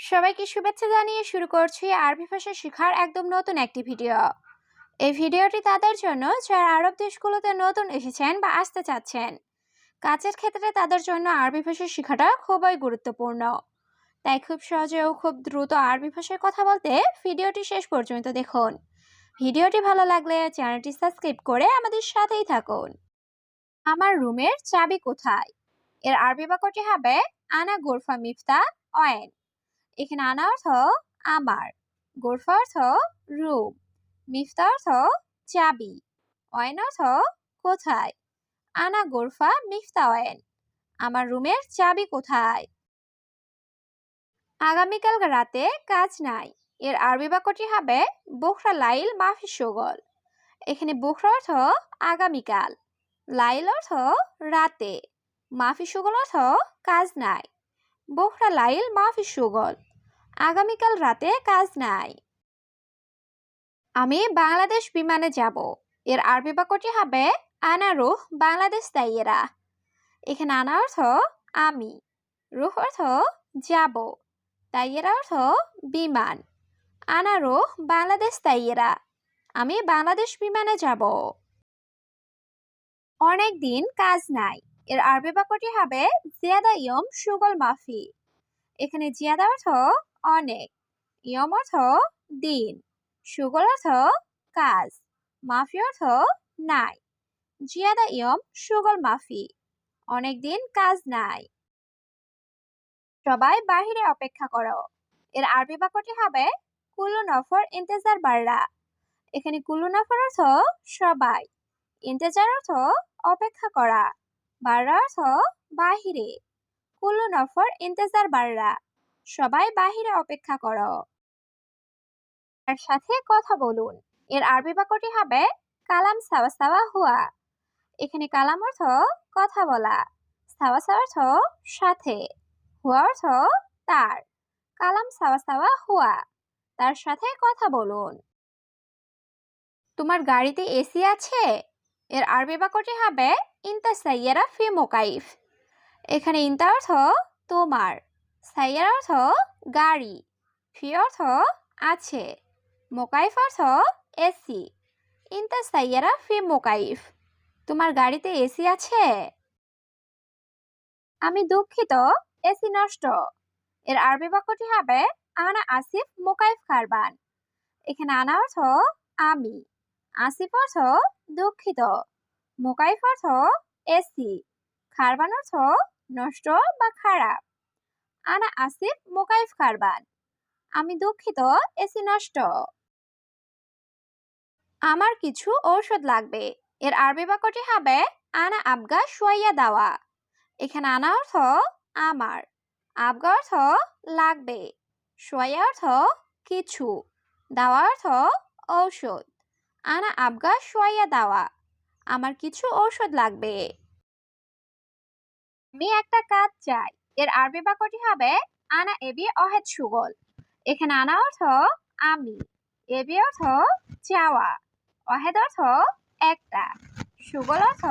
সবাইকে শুভেচ্ছা জানিয়ে শুরু করছি আরবি ভাষা শেখার একদম নতুন একটি ভিডিও। এই ভিডিওটি তাদের জন্য, যারা আরব দেশগুলোতে নতুন এসেছেন বা আসতে চাচ্ছেন, কাজের ক্ষেত্রে তাদের জন্য আরবি ভাষা শেখাটা খুবই গুরুত্বপূর্ণ। তাই খুব সহজে ও খুব দ্রুত আরবি ভাষায় কথা বলতে ভিডিওটি শেষ পর্যন্ত দেখুন। ভিডিওটি ভালো লাগলে চ্যানেলটি সাবস্ক্রাইব করে আমাদের সাথেই থাকুন। আমার রুমের চাবি কোথায়? এর আরবি বাক্যটি হবে, আনা গোরফা মিফতা অয়েন। এখানে আনা অর্থ আমার। গোরফা অর্থ রুম মিফতা অর্থ চাবি। অয়েন অর্থ কোথায়? আনা গোরফা মিফতা অয়েন। আমার রুমের চাবি কোথায়? আগামীকাল রাতে কাজ নাই। এর আরবি বাক্যটি হবে বুখরা লাইল মাফি সুগল। এখানে বুখরা অর্থ আগামীকাল। লাইল অর্থ রাতে। মাফি সুগল অর্থ কাজ নাই। বোখরা লাইল মাফি সুগল। আগামীকাল রাতে কাজ নাই। আমি বাংলাদেশ বিমানে যাব। এর আরবি বাক্যটি হবে, আনা রুহ বাংলাদেশ তাইয়েরা এখানে আনা অর্থ, আমি। রুহ অর্থ, যাব। তাইয়েরা অর্থ, বিমান। আনা রুহ বাংলাদেশ তাইয়েরা আমি বাংলাদেশ বিমানে যাব। অনেক দিন কাজ নাই। এর আরবি বাক্যটি হবে, জিয়াদা ইয়ম সুগল মাফি। এখানে জিয়াদা অর্থ অনেক। ইয়ম অর্থ দিন। সুগল অর্থ কাজ। মাফি অর্থ নাই। জিয়াদা ইয়ম সুগল মাফি। অনেক দিন কাজ নাই। সবাই বাহিরে অপেক্ষা করো। এর আরবি বাক্যটি হবে কুলু নফর ইন্তেজার বাররা এখানে কুলু নফর অর্থ সবাই। ইন্তেজার অর্থ অপেক্ষা করা। বাররা অর্থ বাহিরে। কুলু নফর ইন্তেজার বাররা সবাই বাহিরে অপেক্ষা করো। তার সাথে কথা বলুন। এর আরবি বাক্যটি হবে কালাম সাওয়া সাওয়া হুয়া। এখানে কালাম অর্থ কথা বলা। সাওয়া সাওয়া অর্থ সাথে। হুয়া অর্থ তার। কালাম সাওয়া সাওয়া হুয়া। তার সাথে কথা বলুন। তোমার গাড়িতে এসি আছে? এর আরবি বাক্যটি হবে ইন্তা সাইয়ারা ফি মোকাইফ। এখানে ইন্তা অর্থ তোমার। সাইয়ারা অর্থ গাড়ি ফি অর্থ আছে মোকাইফ অর্থ এসি। ইন্তা সাইয়ারা ফি মোকাইফ। তোমার গাড়িতে এসি আছে? আমি দুঃখিত, এসি নষ্ট। এর আরবি বাক্যটি হবে, আনা আসিফ মোকাইফ কারবান। এখানে আনা অর্থ, আমি। আসিফ অর্থ, দুঃখিত। মোকাইফ অর্থ, এসি। খারবান অর্থ, নষ্ট বা খারাপ। আনা আসিফ মোকাইফ খারবান। আমি দুঃখিত, এসি নষ্ট। আমার কিছু ঔষধ লাগবে। এর আরবি বাক্যটি হবে, আনা আবগা সোয়াইয়া দাওয়া। এখানে আনা অর্থ, আমার। আবগা অর্থ, লাগবে। সোয়া অর্থ, কিছু। দাওয়া অর্থ, ঔষধ। আনা আবগা সোয়া দাওয়া। আমার কিছু ঔষধ লাগবে। আমি একটা কাজ চাই। এর আরবি বাক্যটি হবে, আনা এবি অহেদ সুগল। এখানে আনা অর্থ, আমি। এবি অর্থ, চাওয়া। অহেদ অর্থ, একটা। সুগল অর্থ,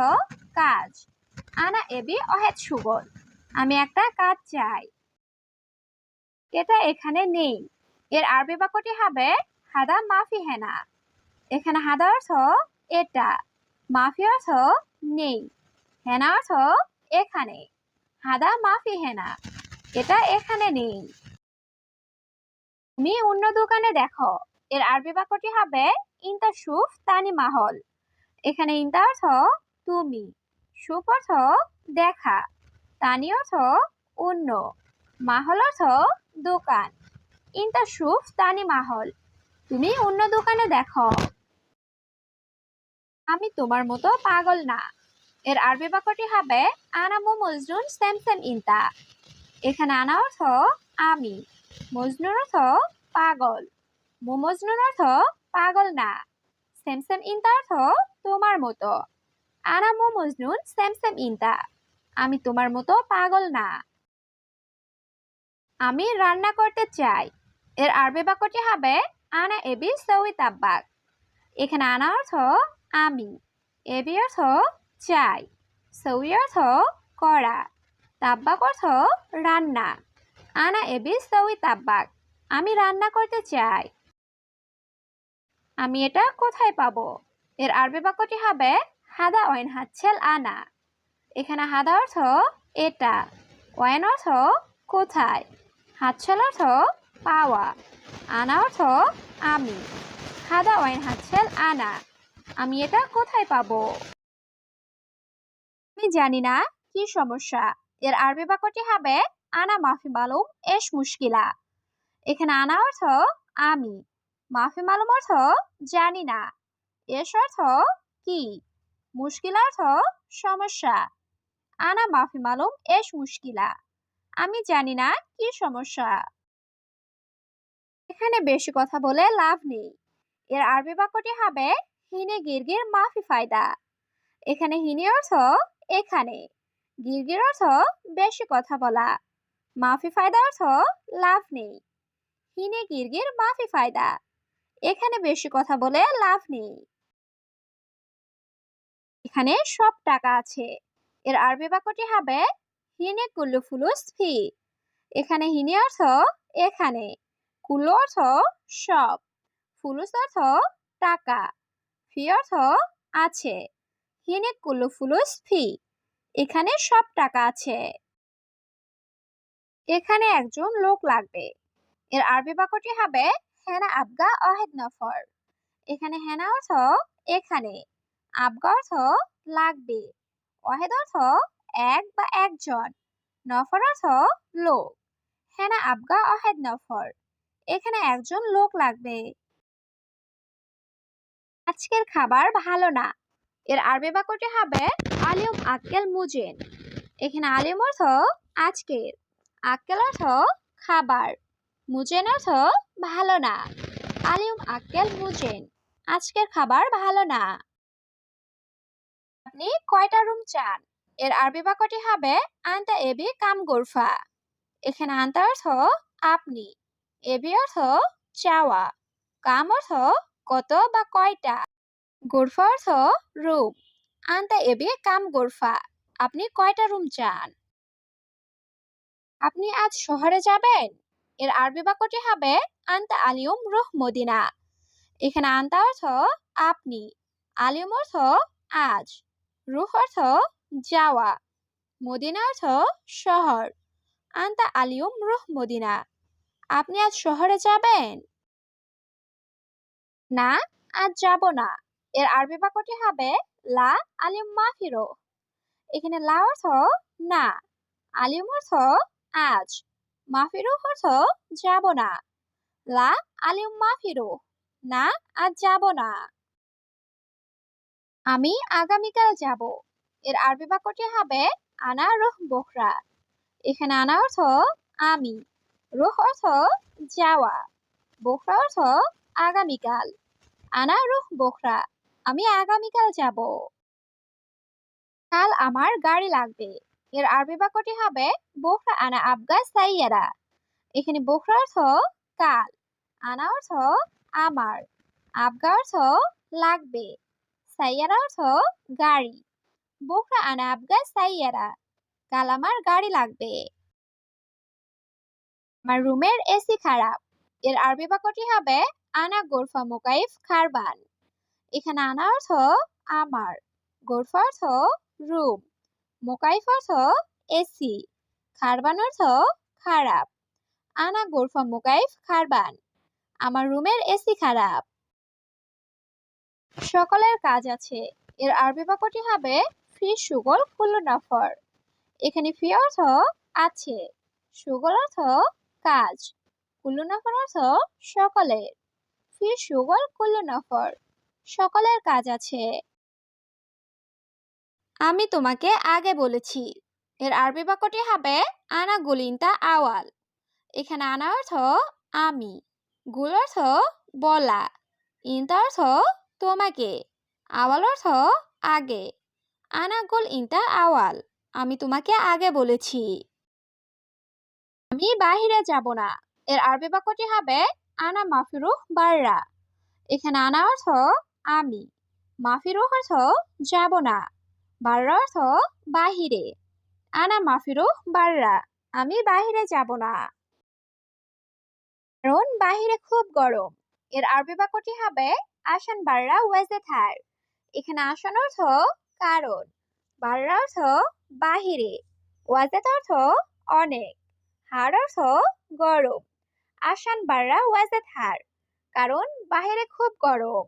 কাজ। আনা এবি অহেদ সুগল। আমি একটা কাজ চাই। এটা এখানে নেই। এর আরবি বাক্যটি হবে, হাদা মাফি হেনা। এখানে হাদা অর্থ, এটা। মাফি অর্থ, নেই। হেনা অর্থ, এখানে। হাদা, মাফি হেনা, এটা এখানে নেই। তুমি অন্য দোকানে দেখো, এর আরবি বাক্যটি হবে ইন্তা সুফ তানি মাহল। এখানে ইন্তা অর্থ, তুমি। সুফ অর্থ, দেখা। তানি অর্থ, অন্য। মাহল অর্থ, দোকান। ইন্তা সুফ তানি মাহল। তুমি অন্য দোকানে দেখো, আমি তোমার মতো পাগল না। এর আরবি বাক্যটি হবে আনামু মজনুন সেম সেম ইন্তা। এখানে আনা অর্থ আমি। মজনুর অর্থ পাগল। মু মজনুর অর্থ পাগল না। সেম সেম ইন্তা অর্থ তোমার মতো। আনামু মজনুন সেম সেম ইন্তা। আমি তোমার মতো পাগল না। আমি রান্না করতে চাই। এর আরবি বাক্যটি হবে, আনা এবি সৌই তাব্বাক এখানে আনা অর্থ আমি। এবি অর্থ চাই। সৌই অর্থ করা তাব্বাক অর্থ রান্না আনা এবি সউই তাব্বাক। আমি রান্না করতে চাই। আমি এটা কোথায় পাবো। এর আরবি বাক্যটি হবে হাদা ওয়াইন হাচ্ছেল আনা। এখানে হাদা অর্থ এটা। ওয়াইন অর্থ কোথায় হাতছেল অর্থ পাওয়া আনা অর্থ আমি। হাদা ওয়াইন হাতছেল আনা। আমি এটা কোথায় পাবো। আমি জানি না কি সমস্যা। এর আরবি বাক্যটি হবে, আনা মাফি মালুম, এস মুশকিলা। এখানে আনা অর্থ, আমি। মাফি মালুম অর্থ, জানি না। এস অর্থ, কি? মুশকিল অর্থ, সমস্যা। আনা মাফি মালুম, এস মুশকিলা। আমি জানি না কি সমস্যা। এখানে বেশি কথা বলে লাভ নেই। এর আরবি বাক্যটি হবে, হিনে গির্গির মাফি ফায়দা। এখানে হিনে অর্থ এখানে। গির্গির অর্থ বেশি কথা বলা। মাফি ফায়দা অর্থ লাভ নেই। হিনে গির্গির মাফি ফায়দা। এখানে বেশি কথা বলে লাভ নেই। এখানে সব টাকা আছে। এর আরবি বাক্যটি হবে হিনে কুল্লু ফুলুস ফি। এখানে হিনি অর্থ এখানে। কুল্লু অর্থ সব। ফুলুস অর্থ টাকা। ফি অর্থ আছে। হিনে কুল্লু ফুলুস ফি। এখানে সব টাকা আছে। এখানে একজন লোক লাগবে। এর আরবি বাক্যটি হবে, হেনা আবগা অহেদ নফর। এখানে হেনা অর্থ, এখানে। আবগা অর্থ, লাগবে। অহেদ অর্থ, এক বা একজন। নফর অর্থ, লোক। হেনা আবগা অহেদ নফর। এখানে একজন লোক লাগবে। আজকের খাবার ভালো না। এর আরবি বাক্যটি হবে আলিম আক্কেল মুজেন। এখানে আলিম অর্থ আজকের। আক্কেল অর্থ খাবার। মুজেন অর্থ ভালো না। আলিম আক্কেল মুজেন। আজকের খাবার ভালো না। আপনি কয়টা রুম চান? এর আরবি বাক্যটি হবে আন্তা এবি কাম গোরফা। এখানে আন্তা অর্থ আপনি। এবি অর্থ চাওয়া। কাম অর্থ কত বা কয়টা? গোরফা অর্থ রুম। আন্তা এবি কাম গোরফা। আপনি কয়টা রুম চান? আপনি আজ শহরে যাবেন? এর আরবি বাক্যটি হবে, আন্তা আলিউম রুহ মদিনা। এখানে আন্তা অর্থ আপনি আলিউম অর্থ আজ রুহ অর্থ যাওয়া মদিনা অর্থ শহর। আন্তা আলিউম রুহ মদিনা। আপনি আজ শহরে যাবেন? না, আজ যাব না। এর আরবি বাক্যটি হবে লা আলিম মাফিরো এখানে লা অর্থ না, আলিম অর্থ আজ মাফিরো অর্থ যাব না। লা আলিম মাফিরো না আজ যাব না। আমি আগামীকাল যাব। এর আরবি বাক্যটি হবে আনা রুহ বখরা। এখানে আনা অর্থ আমি, রুহ অর্থ যাওয়া, বখরা অর্থ আগামীকাল। আনা রুহ বখরা। আমি আগামীকাল যাব। কাল আমার গাড়ি লাগবে। এর আরবি বাক্যটি হবে বোখরা আনা আবগা সাইয়ারা। এখানে বোখরা অর্থ কাল, আনা অর্থ আমার, আবগা অর্থ লাগবে, সাইয়ারা অর্থ গাড়ি, বোখরা আনা আবগা সাইয়ারা, কাল আমার গাড়ি লাগবে। আমার রুমের এসি খারাপ। এর আরবি বাক্যটি হবে আনা গোরফা মোকাইফ খারবান। এখানে আনা অর্থ আমার গোরফা অর্থ রুম মোকাইফ অর্থ এসি খারবান অর্থ খারাপ, আনা গোরফা মোকাইফ খারবান আমার রুমের এসি খারাপ। সকলের কাজ আছে, এর আরবি বাক্যটি হবে, ফি সুগল কুল্লু নফর এখানে ফি অর্থ আছে, সুগল অর্থ কাজ কুল্লু নফর অর্থ সকলের, ফি সুগল কুল্লু নফর সকলের কাজ আছে। আমি তোমাকে আগে বলেছি, এর আরবি বাক্যটি হবে আনা গুলিন্তা আওয়াল। এখানে আনা অর্থ আমি, গুল অর্থ বলা, ইন্তা অর্থ তোমাকে, আওয়াল অর্থ আগে আনা গুল ইন্তা আওয়াল, আমি তোমাকে আগে বলেছি। আমি বাহিরে যাব না, এর আরবি বাক্যটি হবে আনা মাফিরুহ বাররা। এখানে আনা অর্থ আমি। মাফিরুহ অর্থ যাব না। বাররা অর্থ বাহিরে আনা মাফিরো বাররা আমি বাহিরে যাব না। কারণ বাহিরে খুব গরম এর আরবি বাক্যটি হবে, আসান বাররা ওয়াজে থার এখানে আসান অর্থ কারণ বাররা অর্থ বাহিরে ওয়াজেত অর্থ অনেক। হার অর্থ গরম আসান বাররা ওয়াজেত হার কারণ বাহিরে খুব গরম